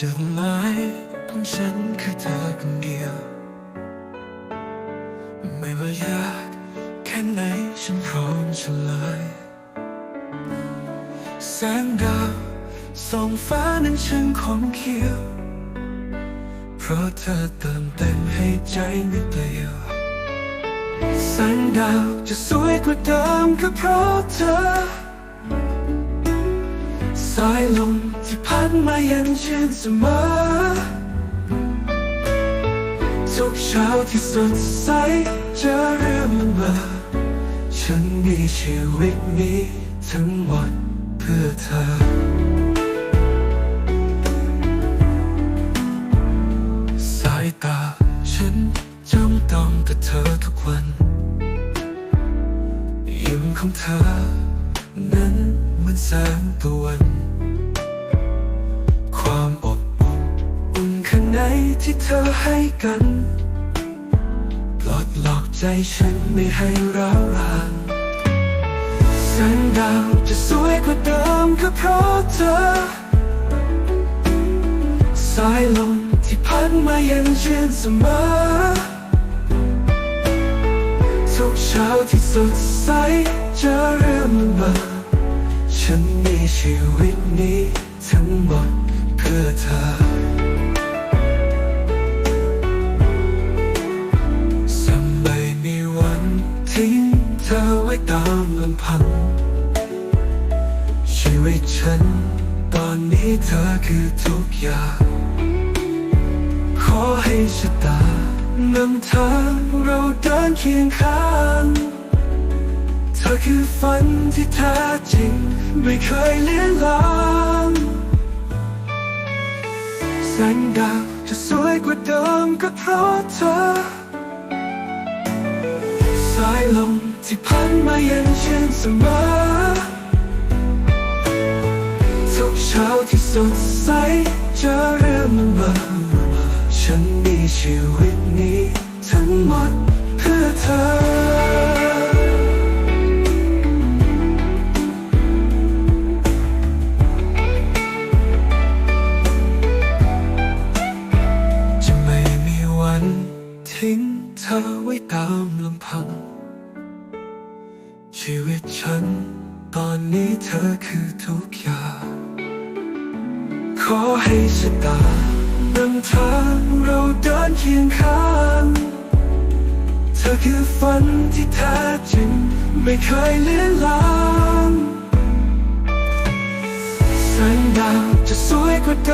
จุดหมายของฉันคือเธอคนเดียว ไม่ว่ายากแค่ไหนฉันพร้อมเฉลยแสงดาวส่องฟ้านั้นช่างคมเขียว เพราะเธอเติมเต็มให้ใจไม่เปลี่ยวแสงดาวจะสวยกว่าเดิมก็เพราะเธอ สายลมที่พัดมาเย็นชื่นเสมอ ทุกเช้าที่สดใสจะเรื่องมาฉันมีชีวิตนี้ทั้งหมดเพื่อเธอ สายตาฉันจ้องต้องกับเธอทุกวัน ยิ้มของเธอ อนแสงตะวัน ความอบอุ่นข้างในที่เธอให้กัน ปลดล็อกใจฉันไม่ให้ร้าวรานแสงดาวจะสวยกว่าเดิมก็เพราะเธอ สายลมที่พัดมาเย็นชื่นเสมอทุกเช้าที่สดใสจะเริ่มเมื่อ ฉันมีชีวิตนี้ทั้งหมดเพื่อเธอสมัยมีวันทิ้งเธอไว้ตามลำพัง ชีวิตฉัน ตอนนี้เธอคือทุกอย่าง ขอให้ชะตานำทางเราเดินเคียงข้าง คือฝันที่แท้จริง ไม่เคยเลือนลางแสงดาวจะสวยกว่าเดิมก็เพราะเธอ สายลมที่พัดมาเย็นชื่นเสมอ ทุกเช้าที่สดใสจะเริ่มเมื่อฉันมีชีวิตนี้ ทั้งหมดเพื่อเธอ ทิ้งเธอไว้ตามลำพัง ชีวิตฉัน ตอนนี้เธอคือทุกอย่าง ขอให้ชะตานำทางเราเดินเคียงข้าง เธอคือฝันที่แท้จริง ไม่เคยเลือนลางแสงดาวจะสวยกว่าเดิม